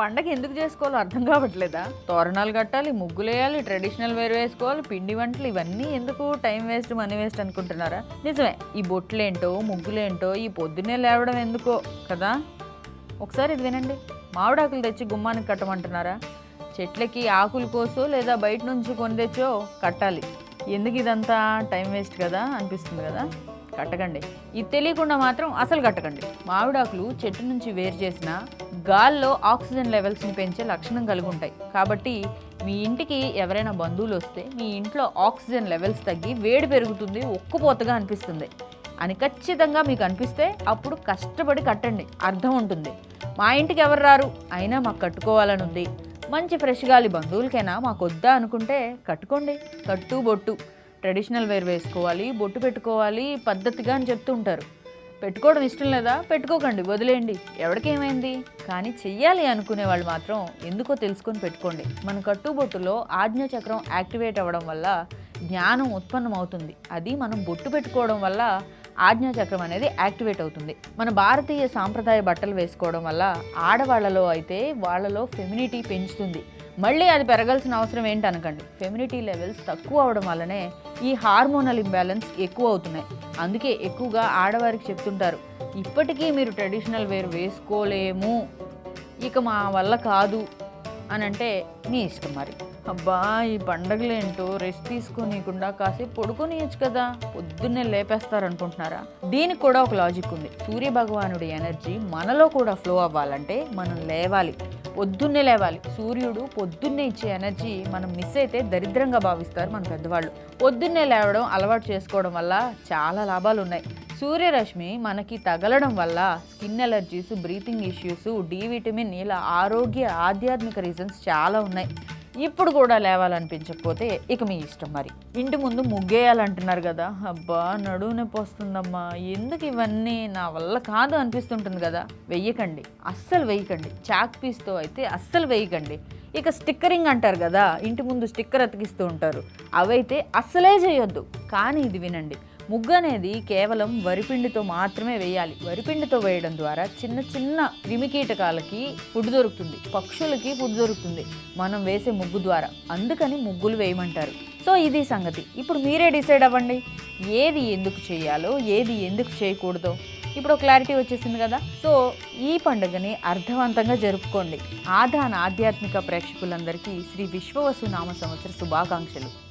పండగ ఎందుకు చేసుకోవాలో అర్థం కావట్లేదా? తోరణాలు కట్టాలి ముగ్గులు వేయాలి ట్రెడిషనల్ వేర్ వేసుకోవాలి పిండి వంటలు ఇవన్నీ ఎందుకు టైం వేస్ట్ మనీ వేస్ట్ అనుకుంటున్నారా? నిజమే ఈ బొట్లేంటో ముగ్గులేంటో ఈ పొద్దున్నే లేవడం ఎందుకో కదా? ఒకసారి ఇది వినండి. మామిడాకులు తెచ్చి గుమ్మానికి కట్టమంటున్నారా? చెట్లకి ఆకులు కోసో లేదా బయట నుంచి కొని తెచ్చో కట్టాలి. ఎందుకు ఇదంతా టైం వేస్ట్ కదా? అనిపిస్తుంది కదా? కట్టకండి. ఇది తెలియకుండా మాత్రం అసలు కట్టకండి. మామిడాకులు చెట్టు నుంచి వేరు చేసిన గాల్లో ఆక్సిజన్ లెవెల్స్ని పెంచే లక్షణం కలిగి ఉంటాయి కాబట్టి మీ ఇంటికి ఎవరైనా బంధువులు వస్తే మీ ఇంట్లో ఆక్సిజన్ లెవెల్స్ తగ్గి వేడి పెరుగుతుంది ఒక్కుపోతగా అనిపిస్తుంది. అని ఖచ్చితంగా మీకు అనిపిస్తే అప్పుడు కష్టపడి కట్టండి. అర్థం ఉంటుంది. మా ఇంటికి ఎవరు రారు? అయినా మాకు కట్టుకోవాలని ఉంది. మంచి ఫ్రెష్ గాలి బంధువులకైనా మాకు వద్దా అనుకుంటే కట్టుకోండి. కట్టు బొట్టు. ట్రెడిషనల్ వేర్ వేసుకోవాలి బొట్టు పెట్టుకోవాలి పద్ధతిగా అని చెప్తూ ఉంటారు పెట్టుకోవడం ఇష్టం లేదా? పెట్టుకోకండి వదిలేయండి. ఎవరికేమైంది కానీ చెయ్యాలి అనుకునే వాళ్ళు మాత్రం ఎందుకో తెలుసుకొని పెట్టుకోండి. మన కట్టుబొట్టులో ఆజ్ఞ చక్రం యాక్టివేట్ అవ్వడం వల్ల జ్ఞానం ఉత్పన్నం అవుతుంది అది మనం బొట్టు పెట్టుకోవడం వల్ల ఆజ్ఞాచక్రం అనేది యాక్టివేట్ అవుతుంది. మన భారతీయ సాంప్రదాయ బట్టలు వేసుకోవడం వల్ల ఆడవాళ్ళలో అయితే వాళ్ళలో ఫెమినిటీ పెంచుతుంది. మళ్ళీ అది పెరగాల్సిన అవసరం ఏంటి అనకండి. ఫెమినిటీ లెవెల్స్ తక్కువ అవడం వల్లనే ఈ హార్మోనల్ ఇంబ్యాలెన్స్ ఎక్కువ అవుతున్నాయి. అందుకే ఎక్కువగా ఆడవారికి చెప్తుంటారు ఇప్పటికీ మీరు ట్రెడిషనల్ వేర్ వేసుకోలేము. ఇక మా వల్ల కాదు. అని అంటే మీ ఇష్టం మరి. అబ్బా ఈ పండగలేంటో రెస్ట్ తీసుకోనీయకుండా కాసేపు పడుకోనియచ్చు కదా. పొద్దున్నే లేపేస్తారనుకుంటున్నారా? దీనికి కూడా ఒక లాజిక్ ఉంది. సూర్య భగవానుడి ఎనర్జీ మనలో కూడా ఫ్లో అవ్వాలంటే మనం లేవాలి. పొద్దున్నే లేవాలి. సూర్యుడు పొద్దున్నే ఇచ్చే ఎనర్జీ మనం మిస్ అయితే దరిద్రంగా భావిస్తారు మన పెద్దవాళ్ళు. పొద్దున్నే లేవడం అలవాటు చేసుకోవడం వల్ల చాలా లాభాలు ఉన్నాయి సూర్యరశ్మి మనకి తగలడం వల్ల skin allergies breathing issues D vitamin ఇలా ఆరోగ్య ఆధ్యాత్మిక రీజన్స్ చాలా ఉన్నాయి. ఇప్పుడు కూడా లేవాలనిపించకపోతే ఇక మీ ఇష్టం మరి. ఇంటి ముందు ముగ్గేయాలంటున్నారు కదా. అబ్బా నడువు నొప్పి వస్తుందమ్మా. ఎందుకు ఇవన్నీ నా వల్ల కాదు అనిపిస్తుంటుంది కదా. వెయ్యకండి. అస్సలు వేయకండి చాక్ పీస్తో అయితే అస్సలు వేయకండి ఇక స్టిక్కరింగ్ అంటారు కదా. ఇంటి ముందు స్టిక్కర్ అతికిస్తూ ఉంటారు. అవైతే అస్సలే చేయొద్దు. కానీ ఇది వినండి. ముగ్గు అనేది కేవలం వరిపిండితో మాత్రమే వేయాలి. వరిపిండితో వేయడం ద్వారా చిన్న చిన్న క్రిమికీటకాలకి ఫుడ్ దొరుకుతుంది. పక్షులకి ఫుడ్ దొరుకుతుంది. మనం వేసే ముగ్గు ద్వారా. అందుకని ముగ్గులు వేయమంటారు. సో ఇది సంగతి. ఇప్పుడు మీరే డిసైడ్ అవ్వండి. ఏది ఎందుకు చేయాలో ఏది ఎందుకు చేయకూడదో. ఇప్పుడు క్లారిటీ వచ్చేసింది కదా. సో ఈ పండుగని అర్థవంతంగా జరుపుకోండి. ఆధాన ఆధ్యాత్మిక ప్రేక్షకులందరికీ శ్రీ విశ్వవసు నామ సంవత్సర శుభాకాంక్షలు.